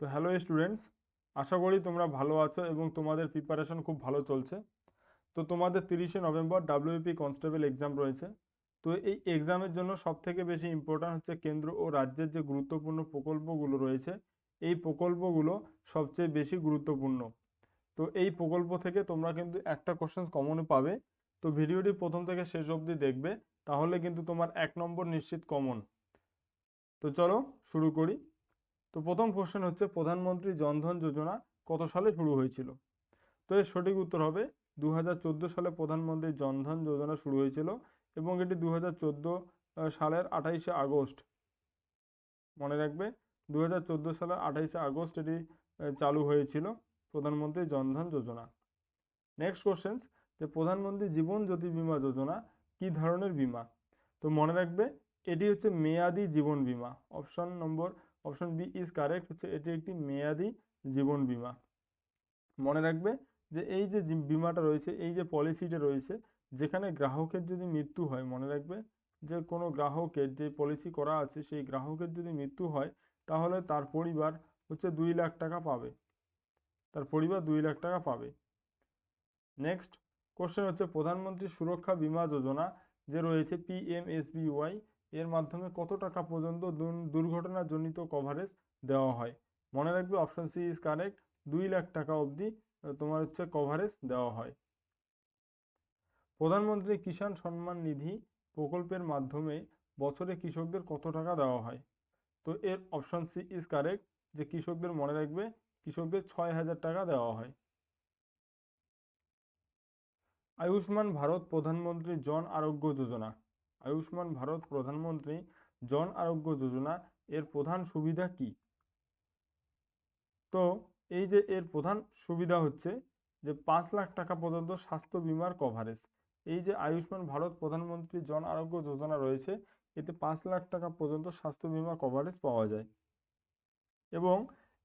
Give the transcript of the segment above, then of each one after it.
তো hello students, আশা করি তোমরা ভালো আছো এবং তোমাদের প্রিপারেশন খুব ভালো চলছে। তো তোমাদের তিরিশে নভেম্বর ডাব্লিউপি কনস্টেবল এক্সাম রয়েছে। তো এই এক্সামের জন্য সবথেকে বেশি ইম্পর্ট্যান্ট হচ্ছে কেন্দ্র ও রাজ্যের যে গুরুত্বপূর্ণ প্রকল্পগুলো রয়েছে, এই প্রকল্পগুলো সবচেয়ে বেশি গুরুত্বপূর্ণ। তো এই প্রকল্প থেকে তোমরা কিন্তু একটা কোশ্চেন কমনও পাবে। তো ভিডিওটি প্রথম থেকে শেষ অবধি দেখবে, তাহলে কিন্তু তোমার এক নম্বর নিশ্চিত কমন তো চলো শুরু করি। তো প্রথম কোশ্চেন হচ্ছে, প্রধানমন্ত্রী জনধন যোজনা কত সালে শুরু হয়েছিল? তো এর সঠিক উত্তর হবে দু হাজার চোদ্দ সালে প্রধানমন্ত্রী জনধন যোজনা শুরু হয়েছিল এবং এটি দু হাজার চোদ্দ সালের আঠাইশে আগস্ট। মনে রাখবে দু হাজার চোদ্দ সালের আঠাইশে আগস্ট এটি চালু হয়েছিল প্রধানমন্ত্রী জনধন যোজনা। নেক্সট কোশ্চেন্স যে প্রধানমন্ত্রী জীবন জ্যোতি বিমা যোজনা কি ধরনের বীমা? তো মনে রাখবে, এটি হচ্ছে মেয়াদি জীবন বীমা। Option number option B is correct হচ্ছে এটি একটি মেয়াদি জীবন বীমা। মনে রাখবে যে এই যে বিমাটা রয়েছে, এই যে পলিসিটা রয়েছে, যেখানে গ্রাহকের যদি মৃত্যু হয়, মনে রাখবে যে কোনো গ্রাহকের যে পলিসি করা আছে, সেই গ্রাহকের যদি মৃত্যু হয়, তাহলে তার পরিবার হচ্ছে দুই লাখ টাকা পাবে। তার পরিবার দুই লাখ টাকা পাবে। নেক্সট কোশ্চেন হচ্ছে, প্রধানমন্ত্রী সুরক্ষা বীমা যোজনা যে রয়েছে পিএমএসবিওয়াই এর মাধ্যমে কত টাকা পর্যন্ত দুর্ঘ- দুর্ঘটনাজনিত কভারেজ দেওয়া হয়। মনে রাখবে অপশন সি ইজ কারেক্ট দুই লাখ টাকা অবধি তোমার হচ্ছে কভারেজ দেওয়া হয়। প্রধানমন্ত্রী কিষাণ সম্মান নিধি প্রকল্পের মাধ্যমে বছরে কৃষকদের কত টাকা দেওয়া হয়? তো এর অপশন সি ইজ কারেক্ট যে কৃষকদের মনে রাখবে কৃষকদের ছয় হাজার টাকা দেওয়া হয়। আয়ুষ্মান ভারত প্রধানমন্ত্রী জন আরোগ্য যোজনা। আয়ুষ্মান ভারত প্রধানমন্ত্রী জন আরোগ্য যোজনা, এর প্রধান সুবিধা কি? তো এই যে এর প্রধান সুবিধা হচ্ছে যে পাঁচ লাখ টাকা পর্যন্ত স্বাস্থ্য বিমার কভারেজ এই যে আয়ুষ্মান ভারত প্রধানমন্ত্রী জন আরোগ্য যোজনা রয়েছে, এতে পাঁচ লাখ টাকা পর্যন্ত স্বাস্থ্য বিমা কভারেজ পাওয়া যায়। এবং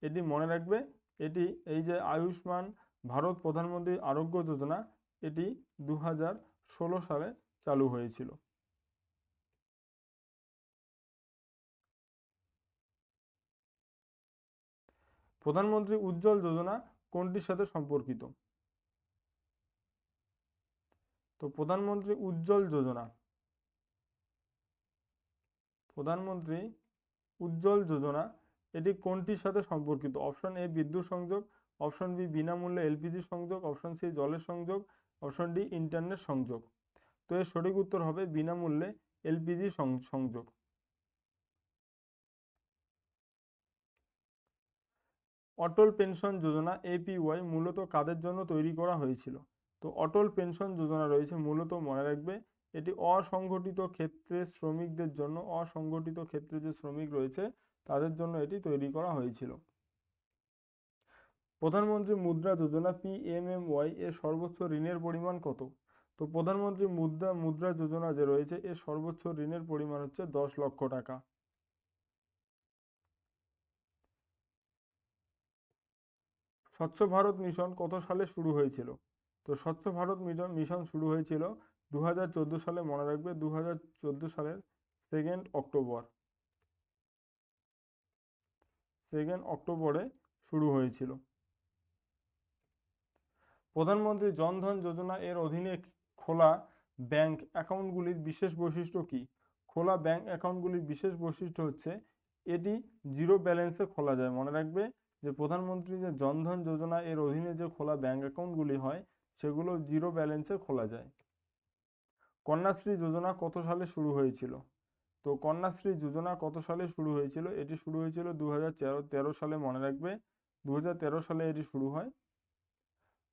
এটি মনে রাখবে, এটি এই যে আয়ুষ্মান ভারত প্রধানমন্ত্রী আরোগ্য যোজনা, এটি দু সালে চালু হয়েছিল। প্রধানমন্ত্রী উজ্জ্বল যোজনা কোনটির সাথে সম্পর্কিত? তো প্রধানমন্ত্রী উজ্জ্বল যোজনা। প্রধানমন্ত্রী উজ্জ্বল যোজনা, এটি কোনটির সাথে সম্পর্কিত? অপশন এ, বিদ্যুৎ সংযোগ। অপশন বি, বিনামূল্যে এলপিজি সংযোগ। অপশন সি, জলের সংযোগ। অপশন ডি, ইন্টারনেট সংযোগ। তো এর সঠিক উত্তর হবে বিনামূল্যে এলপিজি সংযোগ। অটল পেনশন যোজনা এপিওয়াই মূলত কাদের জন্য তৈরি করা হয়েছিল? তো অটল পেনশন যোজনা রয়েছে, মূলত মনে রাখবে, এটি অসংগঠিত ক্ষেত্রে শ্রমিকদের জন্য, অসংগঠিত ক্ষেত্রে যে শ্রমিক রয়েছে, তাদের জন্য এটি তৈরি করা হয়েছিল। প্রধানমন্ত্রী মুদ্রা যোজনা পিএমএমওয়াই এর সর্বোচ্চ ঋণের পরিমাণ কত? তো প্রধানমন্ত্রী মুদ্রা মুদ্রা যোজনা যে রয়েছে এর সর্বোচ্চ ঋণের পরিমাণ হচ্ছে দশ লক্ষ টাকা। স্বচ্ছ ভারত মিশন কত সালে শুরু হয়েছিল? তো স্বচ্ছ ভারত মিশন শুরু হয়েছিল দু হাজার চোদ্দ সালে, মনে রাখবে দু হাজার চোদ্দ সালের সেকেন্ড অক্টোবর সেকেন্ড অক্টোবরে শুরু হয়েছিল। প্রধানমন্ত্রী জনধন যোজনা এর অধীনে খোলা ব্যাংক অ্যাকাউন্টগুলির বিশেষ বৈশিষ্ট্য কি? খোলা ব্যাংক অ্যাকাউন্টগুলির বিশেষ বৈশিষ্ট্য হচ্ছে এটি জিরো ব্যালেন্সে খোলা যায়। মনে রাখবে যে প্রধানমন্ত্রী যে জনধন যোজনা এর অধীনে যে খোলা ব্যাংক অ্যাকাউন্টগুলি হয়, সেগুলো জিরো ব্যালেন্সে খোলা যায়। কন্যাশ্রী যোজনা কত সালে শুরু হয়েছিল? তো কন্যাশ্রী যোজনা কত সালে শুরু হয়েছিল? এটি শুরু হয়েছিল দু হাজার তেরো সালে মনে রাখবে। দু হাজার তেরো সালে এটি শুরু হয়।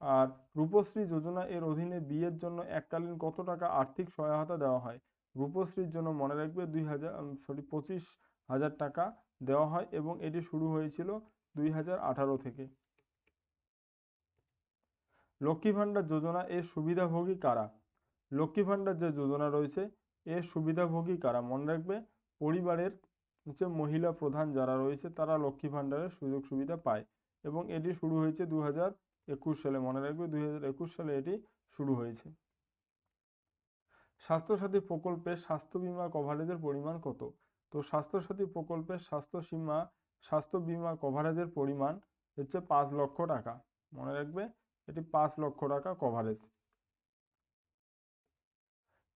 আর রূপশ্রী যোজনা এর অধীনে বিয়ের জন্য এককালীন কত টাকা আর্থিক সহায়তা দেওয়া হয়? রূপশ্রীর জন্য মনে রাখবে দুই হাজার সরি পঁচিশ হাজার টাকা দেওয়া হয় এবং এটি শুরু হয়েছিল দুই হাজার আঠারো থেকে। লক্ষ্মী ভাণ্ডার যোজনা এর সুবিধাভোগী কারা? লক্ষ্মী ভাণ্ডার যে যোজনা রয়েছে, এর সুবিধাভোগী কারা? মনে রাখবে, পরিবারের হচ্ছে মহিলা প্রধান যারা রয়েছে, তারা লক্ষ্মী ভাণ্ডারের সুযোগ সুবিধা পায় এবং এটি শুরু হয়েছে দু হাজার একুশ সালে। মনে রাখবে, দুই হাজার একুশ সালে এটি শুরু হয়েছে। স্বাস্থ্যসাথী প্রকল্পে স্বাস্থ্য বীমা কভারেজের পরিমাণ কত? তো স্বাস্থ্যসাথী প্রকল্পের স্বাস্থ্য সীমা স্বাস্থ্য বীমা কভারেজের পরিমাণ হচ্ছে পাঁচ লক্ষ টাকা। মনে রাখবে, এটি পাঁচ লক্ষ টাকা কভারেজ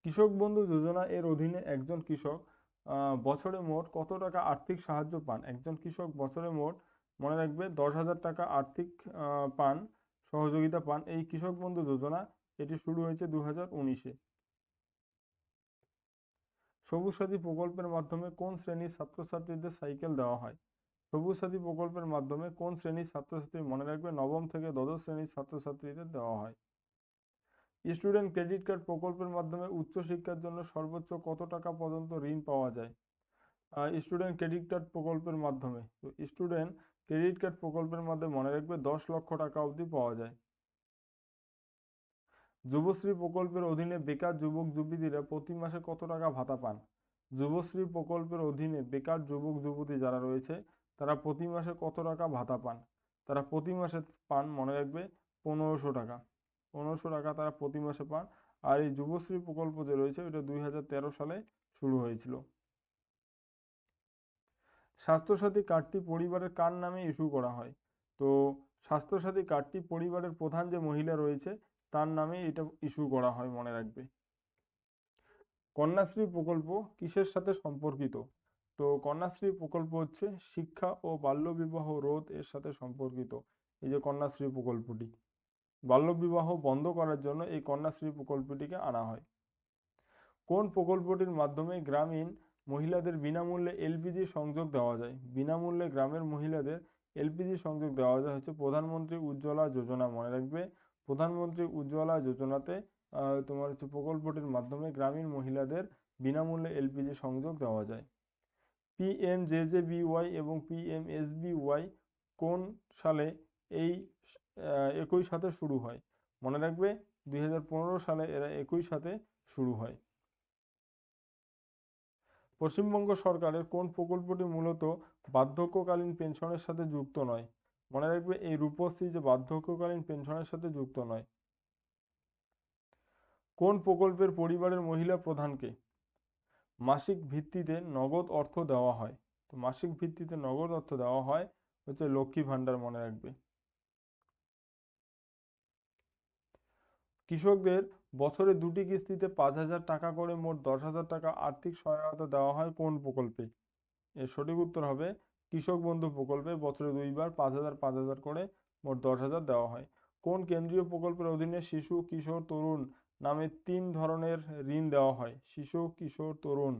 কৃষক বন্ধু যোজনা এর অধীনে একজন কৃষক বছরে মোট কত টাকা আর্থিক সাহায্য পান? একজন কৃষক বছরে মোট, মনে রাখবে, দশ হাজার টাকা আর্থিক পান, সহযোগিতা পান। এই কৃষক বন্ধু যোজনা, এটি শুরু হয়েছে দু হাজার উনিশে। সবুজ সাথী প্রকল্পের মাধ্যমে কোন শ্রেণির ছাত্রছাত্রীদের সাইকেল দেওয়া হয়? সবুজ সাথী প্রকল্পের মাধ্যমে কোন শ্রেণির ছাত্রছাত্রী মনে রাখবে? নবম থেকে দ্বাদশ শ্রেণির ছাত্রছাত্রীদের দেওয়া হয়। স্টুডেন্ট ক্রেডিট কার্ড প্রকল্পের মাধ্যমে উচ্চশিক্ষার জন্য সর্বোচ্চ কত টাকা পর্যন্ত ঋণ পাওয়া যায়? স্টুডেন্ট ক্রেডিট কার্ড প্রকল্পের মাধ্যমে। তো স্টুডেন্ট ক্রেডিট কার্ড প্রকল্পের মাধ্যমে মনে রাখবে দশ লক্ষ টাকা অবধি পাওয়া যায়। যুবশ্রী প্রকল্পের অধীনে বেকার যুবক যুবতীরা প্রতি মাসে কত টাকা ভাতা পান? যুবশ্রী প্রকল্পের অধীনে বেকার যুবক যুবতী যারা রয়েছে তারা প্রতি মাসে কত টাকা ভাতা পান? তারা প্রতি মাসে পান, মনে রাখবে, পনেরোশো টাকা। পনেরোশো টাকা তারা প্রতি মাসে পান। আর এই যুবশ্রী প্রকল্প যে রয়েছে ওটা দুই সালে শুরু হয়েছিল। স্বাস্থ্যসাথী কার্ডটি পরিবারের কার নামে ইস্যু করা হয়? তো স্বাস্থ্যসাথী কার্ডটি পরিবারের প্রধান যে মহিলা রয়েছে, তার নামে এটা ইস্যু করা হয়, মনে রাখবে। কন্যাশ্রী প্রকল্প কিসের সাথে সম্পর্কিত? তো কন্যাশ্রী প্রকল্প হচ্ছে শিক্ষা ও বাল্যবিবাহ রোধ এর সাথে সম্পর্কিত। এই যে কন্যাশ্রী প্রকল্পটি, বাল্যবিবাহ বন্ধ করার জন্য এই কন্যাশ্রী প্রকল্পটিকে আনা হয়। কোন প্রকল্পটির মাধ্যমে গ্রামীণ মহিলাদের বিনামূল্যে এলপিজি সংযোগ দেওয়া যায়? বিনামূল্যে গ্রামের মহিলাদের এলপিজি সংযোগ দেওয়া যায় হচ্ছে প্রধানমন্ত্রী উজ্জ্বলা যোজনা, মনে রাখবে। প্রধানমন্ত্রী উজ্জ্বলা যোজনাতে তোমার হচ্ছে প্রকল্পটির মাধ্যমে গ্রামীণ মহিলাদের বিনামূল্যে এলপিজি সংযোগ দেওয়া যায়। পিএমজেজেবিওয়াই এবং পিএমএসবিওয়াই কোন সালে এই একই সাথে শুরু হয়? মনে রাখবে দু হাজার পনেরো সালে এরা একই সাথে শুরু হয়। পশ্চিমবঙ্গ সরকারের কোন প্রকল্পটি মূলত বার্ধক্যকালীন পেনশনের সাথে যুক্ত নয়? মনে রাখবে, এই রূপশ্রী যে বার্ধক্যকালীন পেনশনের সাথে যুক্ত নয়। কোন প্রকল্পের পরিবারের মহিলা প্রধানকে মাসিক ভিত্তিতে নগদ অর্থ দেওয়া হয়। তো মাসিক ভিত্তিতে নগদ অর্থ দেওয়া হয়, হচ্ছে লক্ষ্মী ভাণ্ডার মনে রাখবে। কৃষকদের বছরে দুটি কিস্তিতে পাঁচ হাজার টাকা করে মোট দশ হাজার টাকা আর্থিক সহায়তা দেওয়া হয় কোন প্রকল্পে? এর সঠিক উত্তর হবে কৃষক বন্ধু প্রকল্পে বছরে দুইবার পাঁচ হাজার পাঁচ হাজার করে মোট দশ হাজার দেওয়া হয়। কোন কেন্দ্রীয় প্রকল্পের অধীনে শিশু, কিশোর, তরুণ নামে তিন ধরনের ঋণ দেওয়া হয়, শিশু, কিশোর, তরুণ।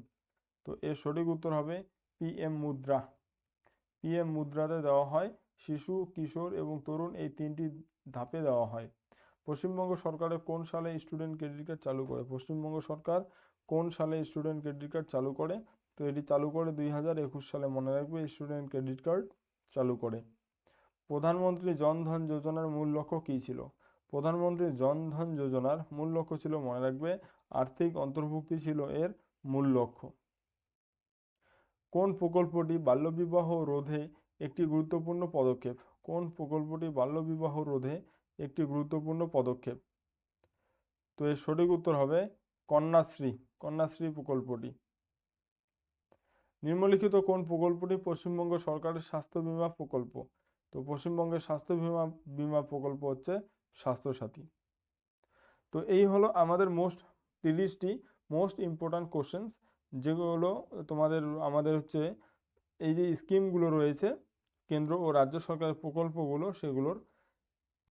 তো এর সঠিক উত্তর হবে পিএম মুদ্রা। পিএম মুদ্রাতে দেওয়া হয়, শিশু, কিশোর এবং তরুণ এই তিনটি ধাপে দেওয়া হয়। পশ্চিমবঙ্গ সরকারের কোন সালে স্টুডেন্ট ক্রেডিট কার্ড চালু করে? পশ্চিমবঙ্গ সরকার কোন সালে স্টুডেন্ট ক্রেডিট কার্ড চালু করে? তো এটি চালু করে দুই হাজার একুশ সালে মনে রাখবে স্টুডেন্ট ক্রেডিট কার্ড চালু করে। প্রধানমন্ত্রী জনধন যোজনার মূল লক্ষ্য কী ছিল? প্রধানমন্ত্রী জনধন যোজনার মূল লক্ষ্য ছিল মনে রাখবে, আর্থিক অন্তর্ভুক্তি ছিল এর মূল লক্ষ্য। কোন প্রকল্পটি বাল্যবিবাহ রোধে একটি গুরুত্বপূর্ণ পদক্ষেপ? কোন প্রকল্পটি বাল্যবিবাহ রোধে একটি গুরুত্বপূর্ণ পদক্ষেপ? তো এর সঠিক উত্তর হবে কন্যাশ্রী কন্যাশ্রী প্রকল্পটি। নিম্নলিখিত কোন প্রকল্পটি পশ্চিমবঙ্গ সরকারের স্বাস্থ্য বিমা প্রকল্প? তো পশ্চিমবঙ্গের স্বাস্থ্য বীমা বীমা প্রকল্প হচ্ছে স্বাস্থ্যসাথী। তো এই হলো আমাদের মোস্ট তিরিশটি মোস্ট ইম্পর্ট্যান্ট কোশ্চেন্স যেগুলো তোমাদের, আমাদের হচ্ছে এই যে স্কিমগুলো রয়েছে, কেন্দ্র ও রাজ্য সরকারের প্রকল্পগুলো, সেগুলোর